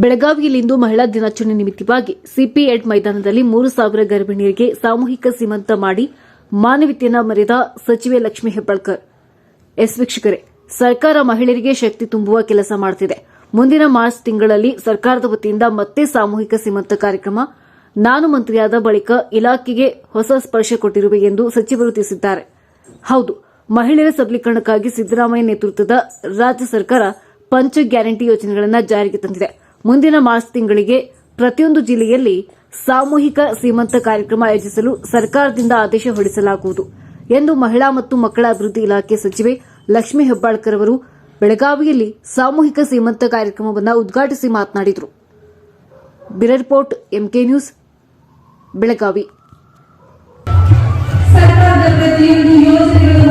ಬೆಳಗಾವಿಯಲ್ಲಿಂದು ಮಹಿಳಾ ದಿನಾಚರಣೆ ನಿಮಿತ್ತವಾಗಿ ಸಿಪಿಎಡ್ ಮೈದಾನದಲ್ಲಿ ಮೂರು ಸಾವಿರ ಗರ್ಭಿಣಿಯರಿಗೆ ಸಾಮೂಹಿಕ ಸೀಮಂತ ಮಾಡಿ ಮಾನವೀಯತೆಯನ್ನ ಮರೆದ ಸಚಿವೆ ಲಕ್ಷ್ಮೀ ಹೆಬ್ಬಾಳ್ಕರ್. ಎಸ್ ವೀಕ್ಷಕರೇ, ಸರ್ಕಾರ ಮಹಿಳೆಯರಿಗೆ ಶಕ್ತಿ ತುಂಬುವ ಕೆಲಸ ಮಾಡುತ್ತಿದೆ ಮುಂದಿನ ಮಾರ್ಚ್ ತಿಂಗಳಲ್ಲಿ ಸರ್ಕಾರದ ವತಿಯಿಂದ ಮತ್ತೆ ಸಾಮೂಹಿಕ ಸೀಮಂತ ಕಾರ್ಯಕ್ರಮ. ನಾನು ಮಂತ್ರಿಯಾದ ಬಳಿಕ ಇಲಾಖೆಗೆ ಹೊಸ ಸ್ಪರ್ಶ ಕೊಟ್ಟಿರುವೆ ಎಂದು ಸಚಿವರು ತಿಳಿಸಿದ್ದಾರೆ. ಹೌದು, ಮಹಿಳೆಯರ ಸಬಲೀಕರಣಕ್ಕಾಗಿ ಸಿದ್ದರಾಮಯ್ಯ ನೇತೃತ್ವದ ರಾಜ್ಯ ಸರ್ಕಾರ ಪಂಚ ಗ್ಯಾರಂಟಿ ಯೋಜನೆಗಳನ್ನು ಜಾರಿಗೆ ತಂದಿದೆ. ಮುಂದಿನ ಮಾರ್ಚ್ ತಿಂಗಳಿಗೆ ಪ್ರತಿಯೊಂದು ಜಿಲ್ಲೆಯಲ್ಲಿ ಸಾಮೂಹಿಕ ಸೀಮಂತ ಕಾರ್ಯಕ್ರಮ ಆಯೋಜಿಸಲು ಸರ್ಕಾರದಿಂದ ಆದೇಶ ಹೊರಡಿಸಲಾಗುವುದು ಎಂದು ಮಹಿಳಾ ಮತ್ತು ಮಕ್ಕಳ ಅಭಿವೃದ್ಧಿ ಇಲಾಖೆ ಸಚಿವೆ ಲಕ್ಷ್ಮೀ ಹೆಬ್ಬಾಳ್ಕರ್ ಅವರು ಬೆಳಗಾವಿಯಲ್ಲಿ ಸಾಮೂಹಿಕ ಸೀಮಂತ ಕಾರ್ಯಕ್ರಮವನ್ನು ಉದ್ಘಾಟಿಸಿ ಮಾತನಾಡಿದರು. Report, MK news, Belagavi. ಸರ್ಕಾರದ ಪ್ರತಿಯೊಂದು ಯೋಜನೆಗಳ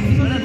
Vamos, vamos.